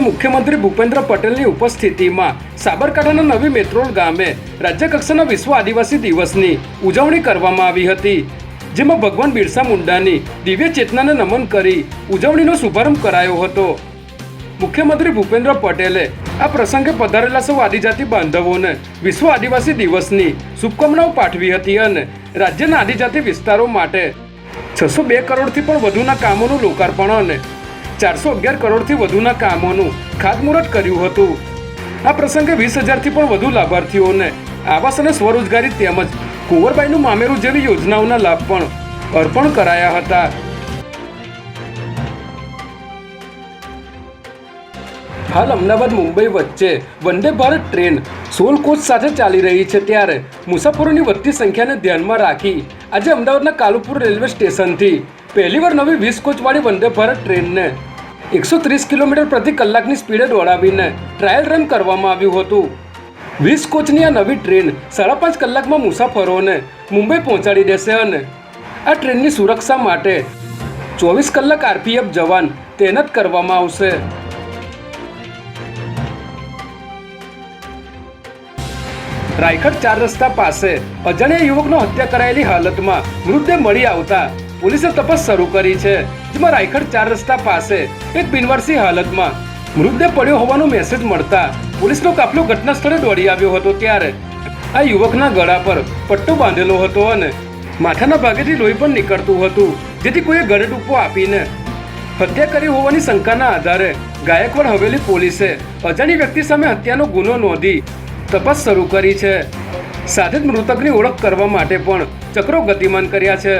મુખ્યમંત્રી ભૂપેન્દ્ર પટેલની ઉપસ્થિતિમાં સાબરકાંઠાના નવી મેટ્રોલ ગામે રાજ્યકક્ષાના વિશ્વ આદિવાસી દિવસની ઉજવણી કરવામાં આવી હતી, જેમાં ભગવાન બિરસા મુંડાની દિવ્ય ચેતનાને નમન કરી ઉજવણીનો શુભારંભ કરાયો હતો. મુખ્યમંત્રી ભૂપેન્દ્ર પટેલે આ પ્રસંગે પધારેલા સૌ આદિજાતિ બાંધવોને વિશ્વ આદિવાસી દિવસની શુભકામનાઓ પાઠવી હતી અને રાજ્યના આદિજાતિ વિસ્તારો માટે છસો બે કરોડથી પણ વધુના કામોનું લોકાર્પણ અને ચારસો અગિયાર કરોડથી વધુના કામોનું ખાતમુહૂર્ત કર્યું હતું. આ પ્રસંગે વીસ હજારથી પણ વધુ લાભાર્થીઓને આવાસ અને સ્વરોજગારી તેમજ કુંવરબાઈનું મામેરું જેવી યોજનાઓના લાભ પણ અર્પણ કરાયા હતા. હાલ અમદાવાદ, મુંબઈ વચ્ચે વંદે ભારત ટ્રેન સોલ કોચ સાથે ચાલી રહી છે ત્યારે મુસાફરોની વધતી સંખ્યાને ધ્યાનમાં રાખી આજે અમદાવાદના કાલુપુર રેલવે સ્ટેશનથી પહેલીવાર નવી વીસ કોચવાળી વંદે ભારત ટ્રેનને એકસો ત્રીસ કિલોમીટર પ્રતિ કલાકની સ્પીડે દોડાવીને ટ્રાયલ રન કરવામાં આવ્યું હતું. વીસ કોચની આ નવી ટ્રેન સાડા પાંચ કલાકમાં મુસાફરોને મુંબઈ પહોંચાડી દેશે અને આ ટ્રેનની સુરક્ષા માટે ચોવીસ કલાક આરપીએફ જવાન તૈનાત કરવામાં આવશે. રાયગઢ ચાર રસ્તા પાસે અજાણ્યા યુવકનો હત્યા કરાયેલી હાલતમાં મૃતદેહ મળી આવતા પોલીસે તપાસ શરૂ કરી છે, જેમાં રાયખડ ચાર રસ્તા પાસે એક બિનવારસી હાલતમાં મૃતદેહ પડ્યો હોવાનો મેસેજ મળતા પોલીસનો કાફલો ઘટના સ્થળે દોડી આવ્યો હતો ત્યારે આ યુવકના ગળા પર પટ્ટો બાંધેલો હતો અને માથાના ભાગેથી લોહી પણ નીકળતું હતું, જેથી કોઈએ ગળે ટૂંપો આપીને હત્યા કરી હોવાની શંકાના આધારે ગાયકવાડ હવેલી પોલીસે અજાણી વ્યક્તિ સામે હત્યાનો ગુનો નોંધી તપાસ શરૂ કરી છે. સાથે જ મૃતકની ઓળખ કરવા માટે પણ ચક્રો ગતિમાન કર્યા છે.